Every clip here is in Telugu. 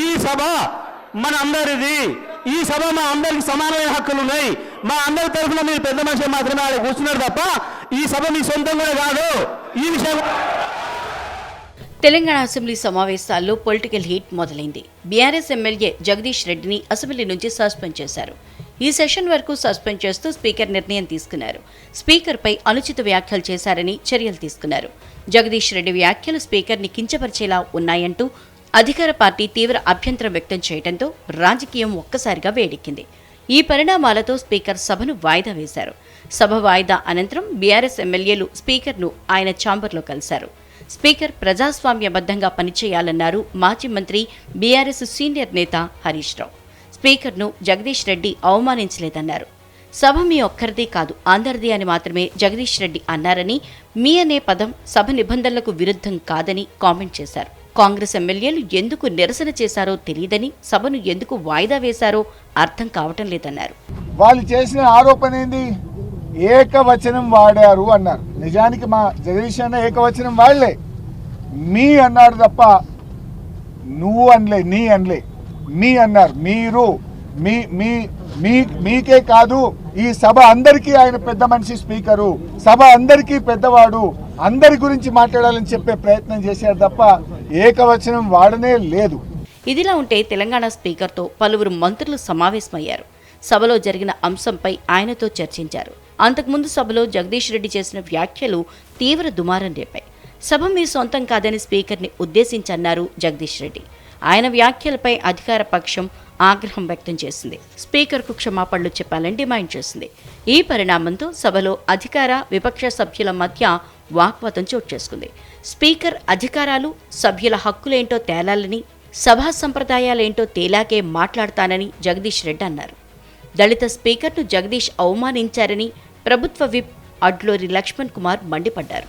ఈ సభ మన అందరిది. ఈ సభ మా అందరికి సమానమైన హక్కులు ఉన్నాయి. మా అందరి తరఫున మీరు పెద్ద మనిషి మాత్రమే ఆడ కూర్చున్నారు తప్ప ఈ సభ మీ సొంతం కూడా కాదు. ఈ విషయం తెలంగాణ అసెంబ్లీ సమావేశాల్లో పొలిటికల్ హీట్ మొదలైంది. బీఆర్ఎస్ ఎమ్మెల్యే జగదీష్ రెడ్డిని అసెంబ్లీ నుంచి సస్పెండ్ చేశారు. ఈ సెషన్ వరకు సస్పెండ్ చేస్తూ స్పీకర్ నిర్ణయం తీసుకున్నారు. స్పీకర్పై అనుచిత వ్యాఖ్యలు చేశారని చర్యలు తీసుకున్నారు. జగదీష్ రెడ్డి వ్యాఖ్యలు స్పీకర్ని కించపరిచేలా ఉన్నాయంటూ అధికార పార్టీ తీవ్ర అభ్యంతరం వ్యక్తం చేయడంతో రాజకీయం ఒక్కసారిగా వేడెక్కింది. ఈ పరిణామాలతో స్పీకర్ సభను వాయిదా వేశారు. సభ వాయిదా అనంతరం బీఆర్ఎస్ ఎమ్మెల్యేలు స్పీకర్ను ఆయన ఛాంబర్లో కలిశారు. స్పీకర్ ప్రజాస్వామ్యబద్ధంగా పనిచేయాలన్నారు మాజీ మంత్రి బీఆర్ఎస్ సీనియర్ నేత హరీష్ రావు. స్పీకర్ను జగదీష్ రెడ్డి అవమానించలేదన్నారు. సభ మీ ఒక్కరిదే కాదు అందరిది అని మాత్రమే జగదీష్ రెడ్డి అన్నారని మీ అనే పదం సభ నిబంధనలకు విరుద్ధం కాదని కామెంట్ చేశారు. కాంగ్రెస్ ఎమ్మెల్యేలు ఎందుకు నిరసన చేశారో తెలియదని సభను ఎందుకు వాయిదా వేశారో అర్థం కావటం లేదన్నారు. వాళ్ళు చేసిన ఆరోపణ ఏంది? ఏకవచనం వాడారు అన్నారు. నిజానికి మా జగదీష్ అన్న ఏకవచనం వాడలే. మీ అన్నాడు తప్ప నువ్వు అనలే నీ అనలే. మీ అన్నారు. మీరు మీ మీ మీ మీకే కాదు ఈ సభ అందరికీ ఆయన పెద్ద మనిషి స్పీకరు. సభ అందరికీ పెద్దవాడు. అందరి గురించి మాట్లాడాలని చెప్పే ప్రయత్నం చేశారు తప్ప ఏకవచనం వాడనే లేదు. ఇదిలా ఉంటే తెలంగాణ స్పీకర్తో పలువురు మంత్రులు సమావేశమయ్యారు. సభలో జరిగిన అంశంపై ఆయనతో చర్చించారు. అంతకుముందు సభలో జగదీష్ రెడ్డి చేసిన వ్యాఖ్యలు తీవ్ర దుమారం రేపాయి. సభ మీ సొంతం కాదని స్పీకర్ని ఉద్దేశించన్నారు జగదీష్ రెడ్డి. ఆయన వ్యాఖ్యలపై అధికార పక్షం ఆగ్రహం వ్యక్తం చేసింది. స్పీకర్కు క్షమాపణలు చెప్పాలని డిమాండ్ చేసింది. ఈ పరిణామంతో సభలో అధికార విపక్ష సభ్యుల మధ్య వాగ్వాదం చోటు చేసుకుంది. స్పీకర్ అధికారాలు సభ్యుల హక్కులేంటో తేలాలని సభా సంప్రదాయాలేంటో తేలాకే మాట్లాడతానని జగదీష్ రెడ్డి అన్నారు. దళిత స్పీకర్ను జగదీష్ అవమానించారని ప్రభుత్వ విప్ అడ్లూరి లక్ష్మణ్ కుమార్ మండిపడ్డారు.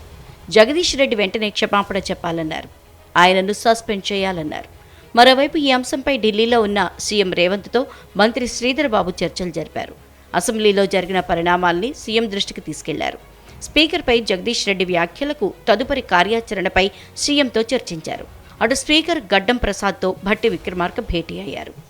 జగదీష్ రెడ్డి వెంటనే క్షమాపణ చెప్పాలన్నారు. ఆయనను సస్పెండ్ చేయాలన్నారు. మరోవైపు ఈ అంశంపై ఢిల్లీలో ఉన్న సీఎం రేవంత్తో మంత్రి శ్రీధర్ బాబు చర్చలు జరిపారు. అసెంబ్లీలో జరిగిన పరిణామాల్ని సీఎం దృష్టికి తీసుకెళ్ళారు. స్పీకర్పై జగదీష్ రెడ్డి వ్యాఖ్యలకు తదుపరి కార్యాచరణపై సీఎంతో చర్చించారు. అటు స్పీకర్ గడ్డం ప్రసాద్తో భట్టి విక్రమార్క భేటీ అయ్యారు.